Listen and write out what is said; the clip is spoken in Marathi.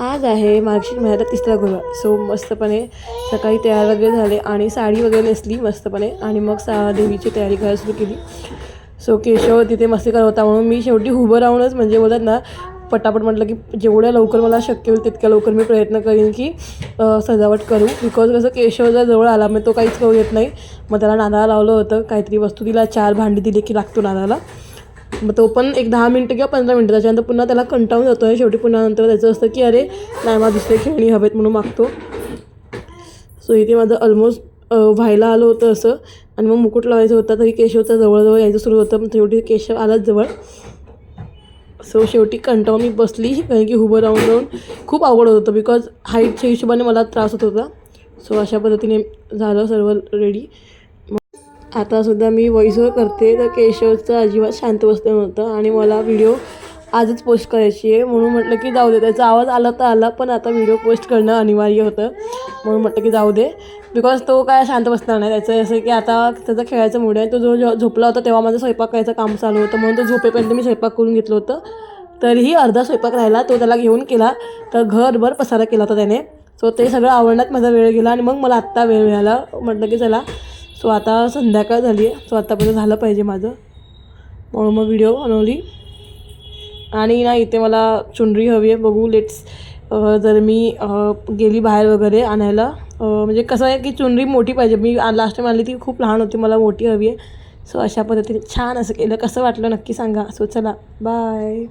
आज आहे मार्गशीर महिन्यात तिसरा गुरुवार. सो मस्तपणे सकाळी तयार वगैरे झाले आणि साडी वगैरे नेसली मस्तपणे आणि मग सा देवीची तयारी करायला सुरू केली. सो केशव तिथे मस्तीकर होता म्हणून मी शेवटी उभं राहूनच म्हणजे बोलत ना पटापट म्हटलं की जेवढ्या लवकर मला शक्य होईल तितक्या लवकर मी प्रयत्न करीन की सजावट करू. बिकॉज कसं केशव जर जवळ आला मग तो काहीच करू येत नाही. मग त्याला नादाला लावलं होतं काहीतरी वस्तू तिला चार भांडी दिली की लागतो नादाला मग तो पण एक दहा मिनटं किंवा पंधरा मिनटं त्याच्यानंतर पुन्हा त्याला कंटाळून जातो आहे शेवटी पुन्हा नंतर त्याचं असतं की अरे नाही मला दुसरे खेळणी हवेत म्हणून मागतो. सो इथे माझं ऑलमोस्ट व्हायला आलं होतं असं. आणि मग मुकुट लावायचं होतं तरी केशवचं जवळजवळ यायचं सुरू होतं. पण शेवटी केशव आलाच जवळ. सो शेवटी कंटाळून मी बसली कारण की उभं राहून राहून खूप अवघड होत होतं बिकॉज हाईटच्या हिशोबाने मला त्रास होत होता. सो अशा पद्धतीने झालं सर्व रेडी आतासुद्धा मी व्हॉइसवर करते. तर केशवचं अजिबात शांत बसलं नव्हतं आणि मला व्हिडिओ आजच पोस्ट करायची आहे. म्हणून म्हटलं की जाऊ दे त्याचा आवाज आला तर आला पण आता व्हिडिओ पोस्ट करणं अनिवार्य होतं. म्हणून म्हटलं की जाऊ दे. बिकॉज तो काय शांत बसणार नाही. त्याचं असं की आता त्याचा खेळायचं मूड आहे. तो जो जो झोपला होता तेव्हा माझं स्वयंपाक करायचं काम चालू होतं. म्हणून तो झोपेपर्यंत मी स्वयंपाक करून घेतलं होतं. तरीही अर्धा स्वयंपाक राहिला. तो त्याला घेऊन केला. तर घरभर पसारा केला होता त्याने. सो ते सगळं आवडण्यात माझा वेळ गेला आणि मग मला आत्ता वेळ मिळाला. म्हटलं की चला सो आता संध्याकाळ झाली आहे. सो आत्तापर्यंत झालं पाहिजे माझं. म्हणून मग व्हिडिओ बनवली. आणि ना इथे मला चुनरी हवी आहे. बघू लेट्स जर मी गेली बाहेर वगैरे आणायला म्हणजे कसं आहे की चुनरी मोठी पाहिजे. मी लास्ट टाईम आणली ती खूप लहान होती. मला मोठी हवी आहे. सो अशा पद्धतीने छान असं केलं. कसं वाटलं नक्की सांगा. सो चला बाय